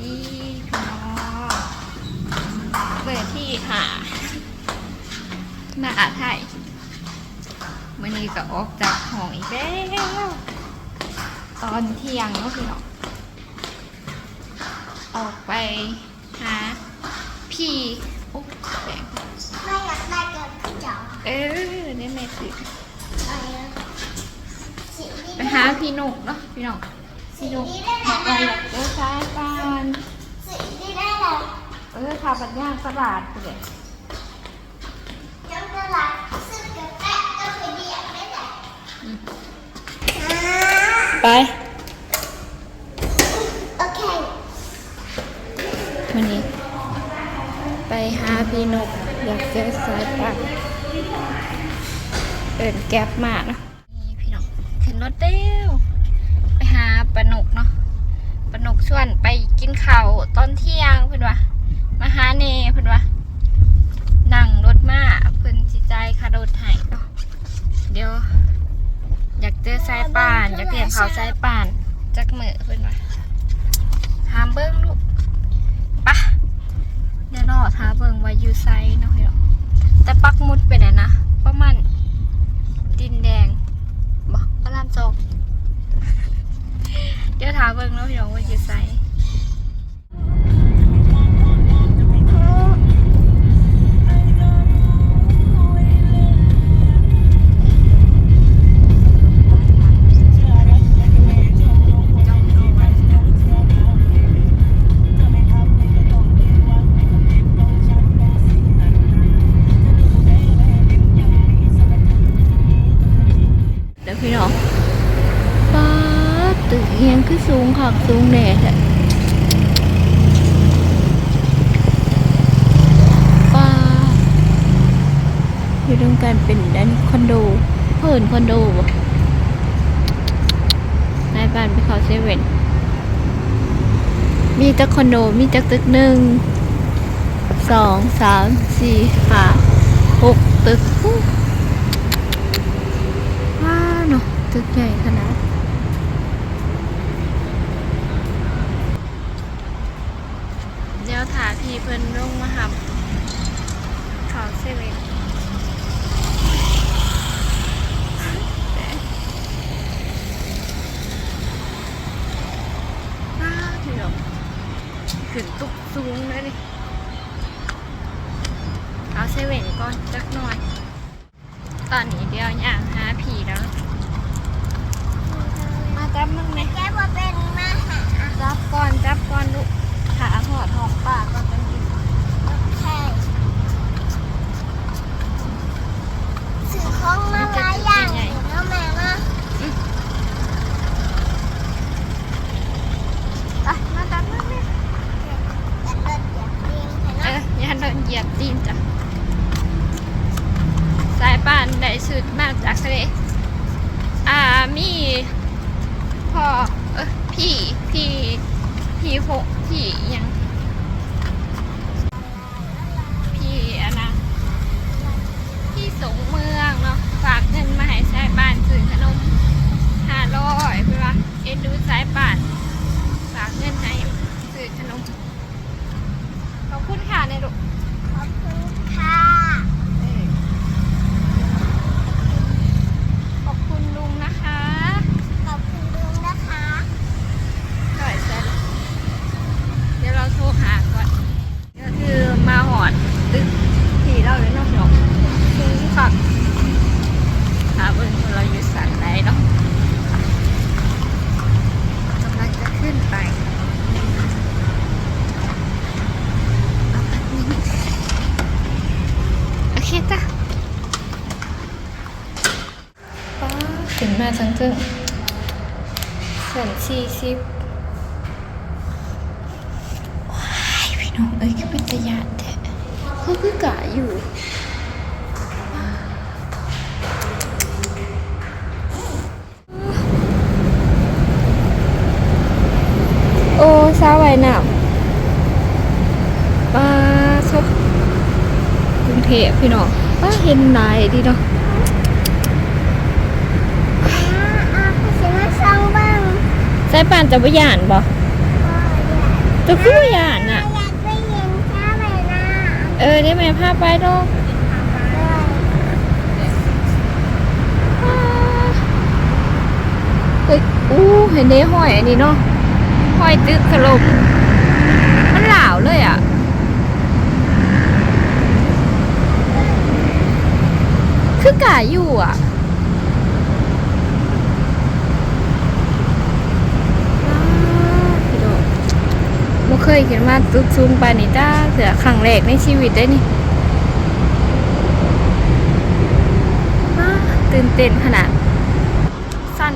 ดีพี่น้องเปิดที่หามาอาไทยมื่อนี้ก็ออกจากห้องอีกแล้วตอนเที่ยงเนาะพี่น้องออกไปหาพี่โอ้แดงไม่อยากได้กับเจ้าเออนี่ยแม่ถือไปแล้วสีนี้ไปหาพี่นุกเนาะพี่น้อง สีพี่นุกนี้ได้บอกแล้ไปวอยากเจอสายปานสีนี้ได้แล้วเออข่าวปัญญาตลาดเลยจำตลาดซื้อกาแฟก็เคยเดียกได้แหละไป โอเควันนี้ ไปหาพี่นกอยากเจอสายปานเอินแก๊บมากเนาะนี่พี่น้องขึ้นรถเร็วไปหา ปานกเนาะปานกชวนไปกินข้าวตอนเที่ยงเพื่อนว่ามาหาเนเพื่อนว่านั่งรถมาเพิ่นจิใจายคารถให้เนาะเดี๋ยว อยากเจอสายป่าน อยากเห็นเขาสายป่านจักมือเพื่อนว่าหามเบิ้งลูกปะเดี๋ยวรอท้าเบิ้งว่าอยู่ไซเนาะพี่น้องแต่ปักหมุดไปไหนนะประมาณดินแดงบอกพระรามจอกเดี๋ยวท้าเบิ่งเนาะพี่น้องว่าอยู่ไอยู่ตรงกันเป็นด้านคอนโดเพิ่นคอนโดนายบ้านไปเขาเซเว่นมีแต่คอนโดมีแต่ตึกหนึ่งสองสามสี่ห้าหกตึกว้าเนาะตึกใหญ่ขนาดเดี๋ยวถาพี่เพิ่นลงมาหับเขาเซเว่นว้าพี่น้อง ขึ้นตุกสูงเลยดิเอาเซเว่นก่อนจักหน่อย ตอนนี้เดียวย่างหาผีแล้วมาจับมึงไหมแกว่าเป็นมาหาจับก่อนจับก่อนลูกขาหอดหอมปากก่อนเป็นโอเคสื่อของมาหลายอย่างอยู่แล้วแม่นะ อะมาจับมึงไหม แต่เดินอย่างเดียวเห็น เอ ไหม ออย่า เดินเหยียบตีนจ้ะสายป่านได้ชุดมาจากทะเลอ่ามีพ่อเออพี่พี่พี่หกพี่ยังพี่อะนะที่สงเมืองเนาะฝากเงินมาให้สายป่านซื้อขนมห้าร้อยเพื่อว่าเอ็นดูสายป่านฝากเงินให้ซื้อขนมขอบคุณค่ะในลูก คุณค่ะ เออขอบคุณลุงนะคะ ขอบคุณลุงนะคะ เท่าไหร่แซนเดี๋ยวเราโทรหาก่อนก็คือมาหอดตึกที่เราเลยเนาะเนาะสูงฝักหาเบิ่งว่าเราอยู่สันไหนเนาะกำลังจะขึ้นไปเอาแป๊บนึงโอเคจ้ะป้าขึ้นมาทั้งครึ่งสันสี่สิบ ว้ายพี่น้องเอ้ยก็เป็นตะยานแท้เขาคือกะอยู่ โอ้สาวไว้น้ำป้าชกกรุงเทพพี่น้องป้าเห็นหลายดีเนาะอ่าอ่าภาษีมาส่งบ้างสายป่านจะบ่ย่านบ่ก็อยากจจะคือบ่ย่านน่ะอยากไปเห็นข้าวเลยนะเออได้แม่พาไปดอกเฮ้ยอู้เห็นเด้ห้อยอันนี้เนาะ ห้อยตึกถล่มมันหลาวเลยอะคือกาอยู่อะว้าวพี่เคยเห็นมาตึกสูงปานนี้าเสือครั้งแรกในชีวิตได้นี่ตื่นเต้นขนาด สั้น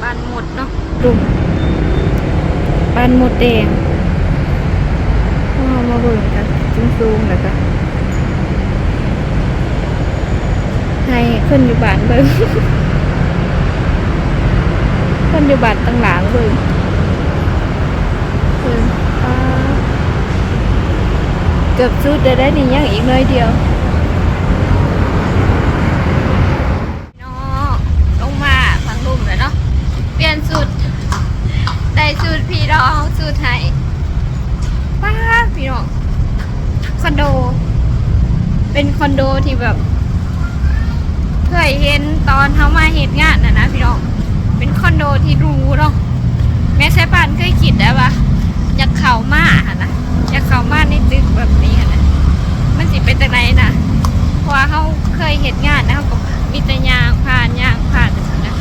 ปานหมดเนาะดุมปานหมดแดงเอามาเบิ่งกันสูงๆแล้วก็ให้คนอยู่บ้านเบิ่งคนอยู่บ้านตั้งหลังเบิ่งเบิ่งป้าเกือบสุดได้ได้นี่ยังอีกน้อยเดียว เนาะลงมาพังลุ่มแล้วเนาะ เปลี่ยนสูตร ได้สูตรพี่น้องสูตรไทยป้าพี่น้องคอนโด เป็นคอนโดที่แบบเคยเห็นตอนเขามาเหตุงานน่ะนะพี่น้องเป็นคอนโดที่รู้เนาะแม่ใช้ปานเคยคิดได้ปะอยากเข้ามาหะนะอยากเข้ามาในตึกแบบนี้หะนะมันสิเป็นจากไหนนะเพราะเขาเคยเหตุงานนะเขาก็มีแต่ยางผ่านยางผ่านจังซี้นะ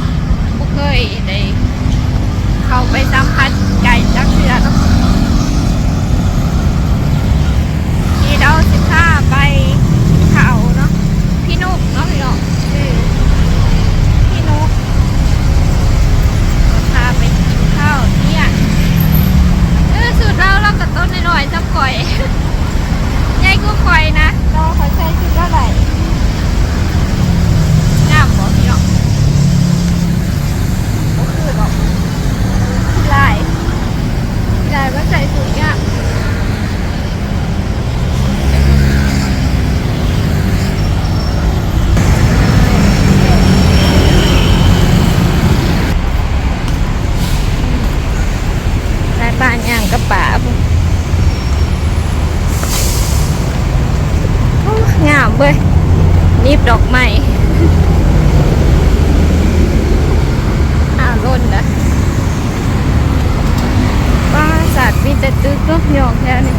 บ่เคยได้เข้าไปสัมผัสไก่จักเทือเนาะที่เราสิพาไปเขาเนาะพี่นุกเนาะพี่น้องชื่อพี่นุก พาไปกินข้าวเที่ยงเออสูตรเราเรากับต้นหน่อยๆจับก่อย ใหญ่กูก่อยนะเราเขาใช้ชุดเท่าไหร่งามบ่พี่น้องก็คือบอกพี่ลายพี่ลายว่าใส่สูตรงามลายบ้านย่างกระป๋าพุ่นโอ้งามเว้ยนีบดอกไม้อ้าวร่นนะป้าสัตว์มีแต่ตึกก็ยองแค่นี้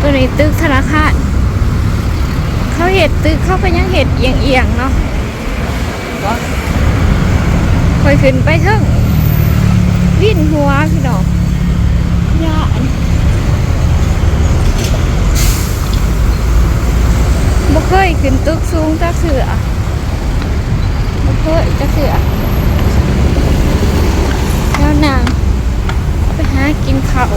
ตัวนี้ตึกธนาคารเขาเห็ดตึกเขาก็ยังเห็ ดเอียงๆเนาะว่าคอยขึ้นไปเถิงวิ่นหัวพี่น้องยานบ่เคยขึ้นตึกสูงจักเสือบ่เคยจักเสือแล้วนางไปหากินข้าว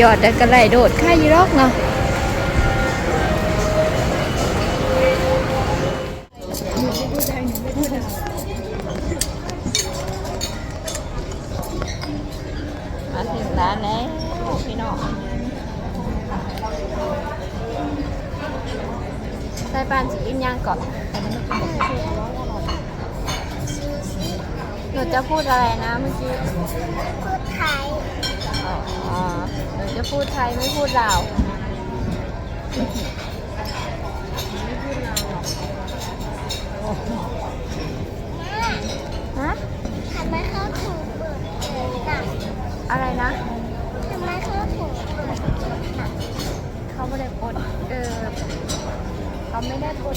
ยอดแต่กระไรโดดค่ายีรอกเนาะมาถึงร้านแล้วพี่น้องใส่ปานสิกินย่างก่อนหนูจะพูดอะไรนะเมื่อกี้ พูดไทยอ๋อ หนูจะพูดไทยไม่พูดลาวฮะทำไมเขาถูกเปิดเลยล่ะอะไรนะทำไมเขาถูกเขาไม่ได้กดเออเขาไม่ได้กด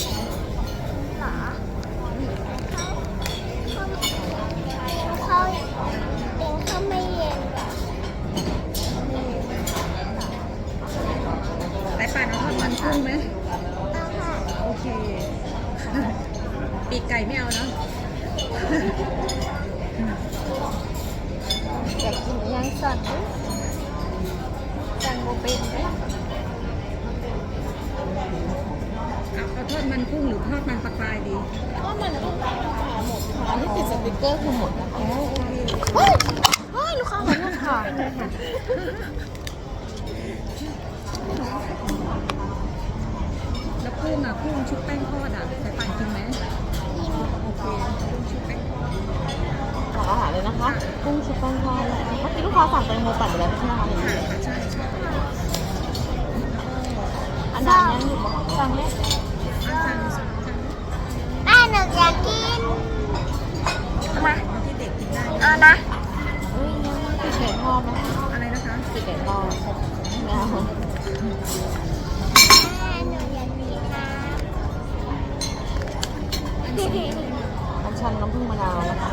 กุ้งอะกุ้งชุบแป้งทอดอะสายป่านกินไหมโอเคกุ้งชุบแป้งทอดสั่งอาหารเลยนะคะกุ้งชุบแป้งทอดเมื่อกี้ลูกค้าสั่งแตงโมปั่นไปแล้วใช่ไหมคะค่ะใช่ใช่อันนั้นยังอยู่บ่สั่งเลยอาสั่งสั่งสั่งแม่หนูอยากกินมาที่เด็กกินได้เอานะเฮ้ยยังไม่ติดไก่ทอดนะอะไรนะคะติดไก่ทอดไม่เอา อันชันน้ำผึ้งมะนาวนะคะ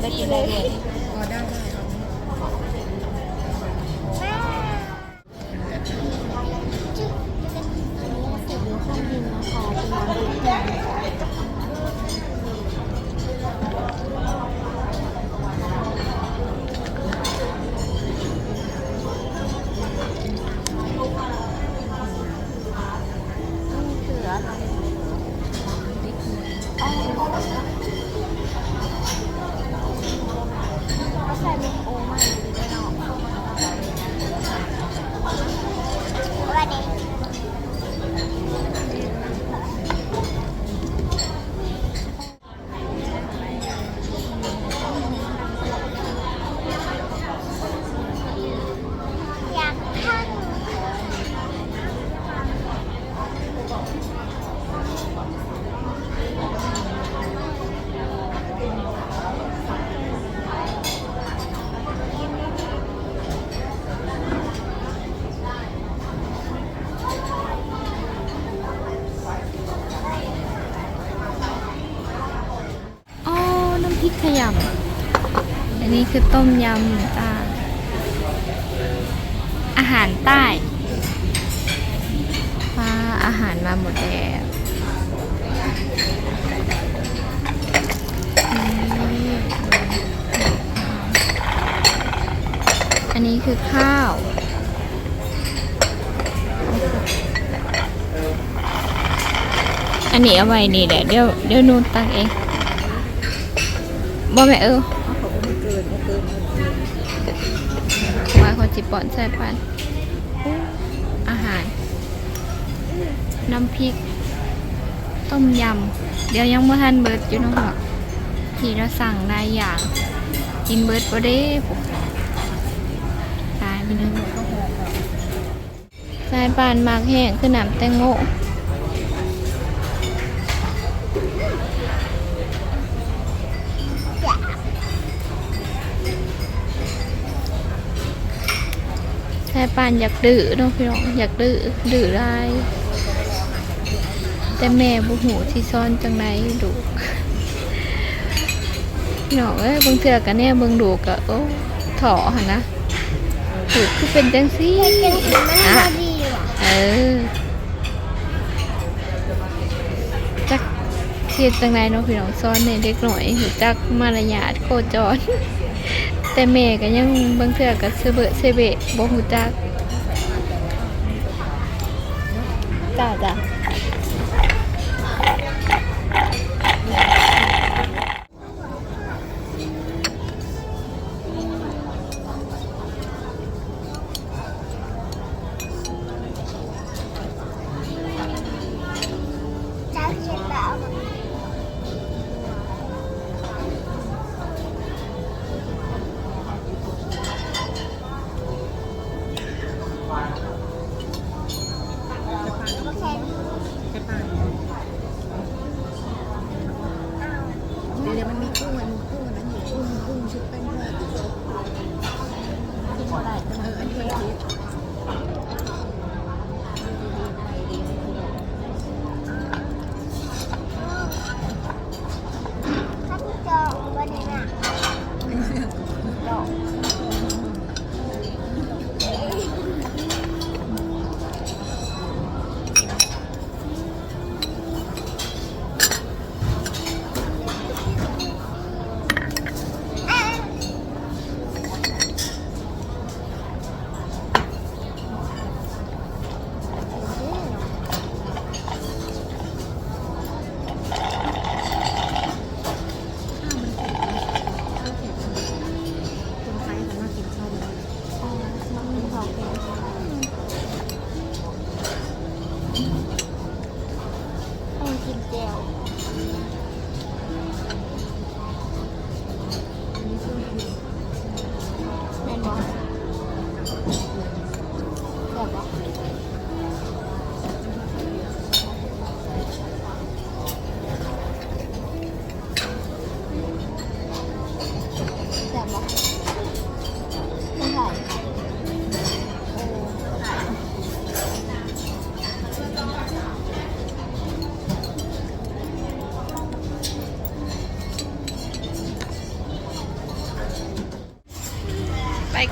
แล้ว ต้มยำจ้าอาหารใต้ฟ้าอาหารมาหมดแล้วนี่อันนี้คือข้าวอันนี้เอาไว้นี่แหละเดี๋ยวเดี๋ยวนูนตักเองบ่แม่เออ เขาก็ไม่เกินไม่เกิน ไว้คน จิปอนใส่ปันอาหาร น้ำพริก ต้มยำ เดี๋ยวยังบ่ทันเบิร์ดอยู่เนาะพ่อที่เราสั่งหลายอย่าง กินเบิดบ่ได้ปุ๊บตายไปเลยสายปานหมากแห้งคือน้ำแตงโมายปานอยากดื้อเนาะพี่น้องอยากดื้อดื้อไรายแต่แม่บุหูที่ซ่อนจังไรดุพี่น้องเอ้ยเบิ่งเถื่อกันเนี่ยเบิ่งดูกะโอ้ถอหนะถูกคือเป็นจังซี่อะเออจักเสียจังไรเนาะพี่น้องซ้อนในเด็กหน่อยหูจักมารยาทโคจร แต่แม่ก็ยังบางเทื่อก็เสเบะเสเบะบ่หูจักจ้าจ้ะ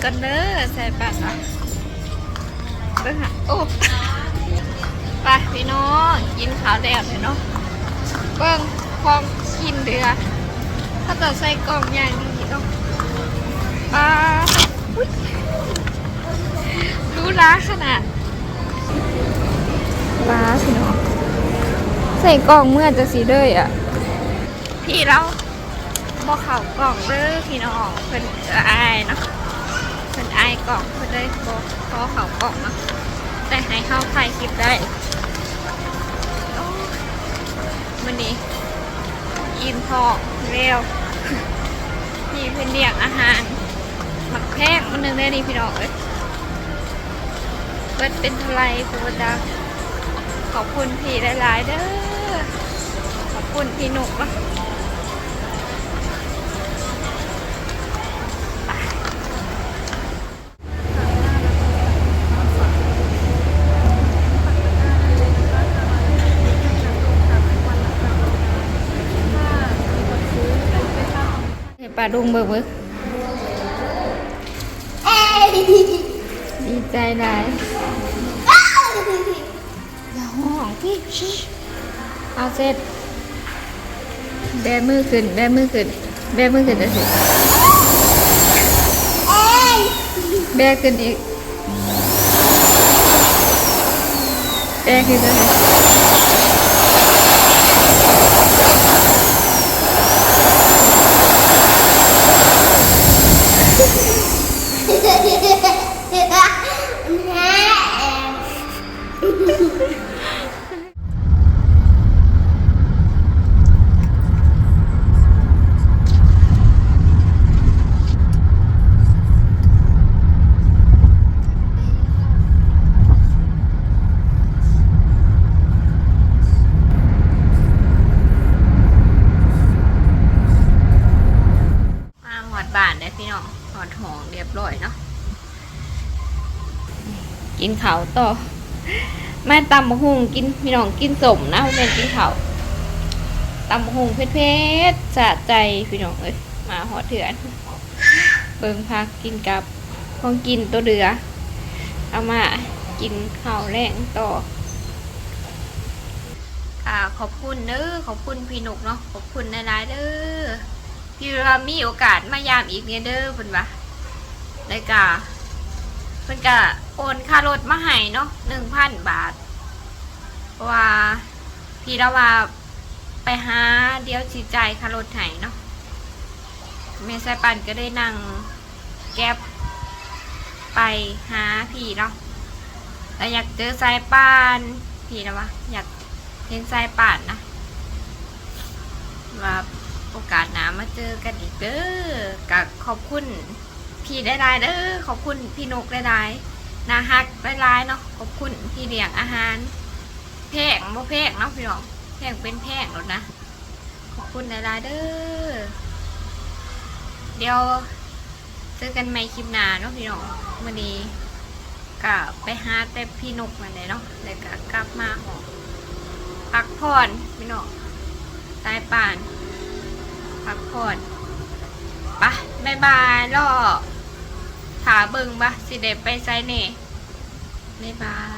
ก่อนเด้อใส่ปากอะเบิ่งหะโอ้ไปพี่น้องกินข้าวแล้วเลยเนาะเบิ่งพร้อมกินเดือถ้าจะใส่กล่องอย่างนี้เนาะปลาอุ๊ยรู้ร้าขนาดปลาพี่น้องใส่กล่องเมื่อจะสีเลยอะ พี่เราบอเข่ากล่องเด้อพี่น้องเพิ่นอายเนาะ เพิ่นอายกล่องเพิ่นเลยบอเขากล่องเนาะแต่ให้เข้าถ่ายคลิปได้วันนี้กินพอเร็วนี่เพิ่นเลี้ยงอาหารหมักแพงมันหนึงได้นี่พี่น้องเอ้ยเบิดเป็นท่าไหรกูบ่จักขอบคุณพี่หลายๆเด้อขอบคุณพี่หนุกนะ ปลาดุงเบิกเบิกเอ้ยดีใจหลายอย่าห้องพี่ชิเอาเสร็จ แบมือขึ้น แบมือขึ้น แบมือขึ้นจะสิเอ้ยแบขึ้นอีก แบขึ้นจะสิมาหอด บ้านได้พี่น้องหอดหองเรียบร้อยเนาะกินข้าวต่อ มาตำมะฮุงกินพี่น้องกินสมนะเป็นกินข้าวตำมะฮุงเผ็ดๆสะใจพี่น้องเอ้ยมาหอเถื่อนเบิ่งพักกินกับของกินตัวเดือเอามากินข้าวแรงต่อค่ะขอบคุณเด้อขอบคุณพี่นุกเนาะขอบคุณนไลน์เด้อพี่ว่ามีโอกาสมายามอีกเนี่ยเด้อเพิ่นว่าได้กะเพิ่นกะ โอนค่ารถมาให้เนาะหนึ่งพันบาท ว่าพี่ละว่าไปหาเดี๋ยวสิจ่ายค่ารถให้เนาะแม่สายปันก็ได้นั่งแก๊บไปหาพี่เนาะแต่อยากเจอสายปานพี่ละว่าอยากเห็นสายปานนะว่าโอกาสหนามาเจอกันอีกเด้อกับขอบคุณพี่ได้ได้เด้อขอบคุณพี่นกได้ได้ นาฮักได้ได้เนาะขอบคุณพี่เลี้ยงอาหารแพงบ่แพงเนาะพี่น้องแพงเป็นแพงแล้วนะ ขอบคุณได้ได้เด้อเดี๋ยวเจอกันใหม่คลิปหน้าเนาะพี่น้องวันนี้ก็ไปหาแต่พี่นกมาเลยเนาะแล้วก็กลับมาหอพักผ่อนพี่น้องตายป่านพักผ่อนปะบายบายรอาเบิงบะสิเดไปไซเน่บายบาย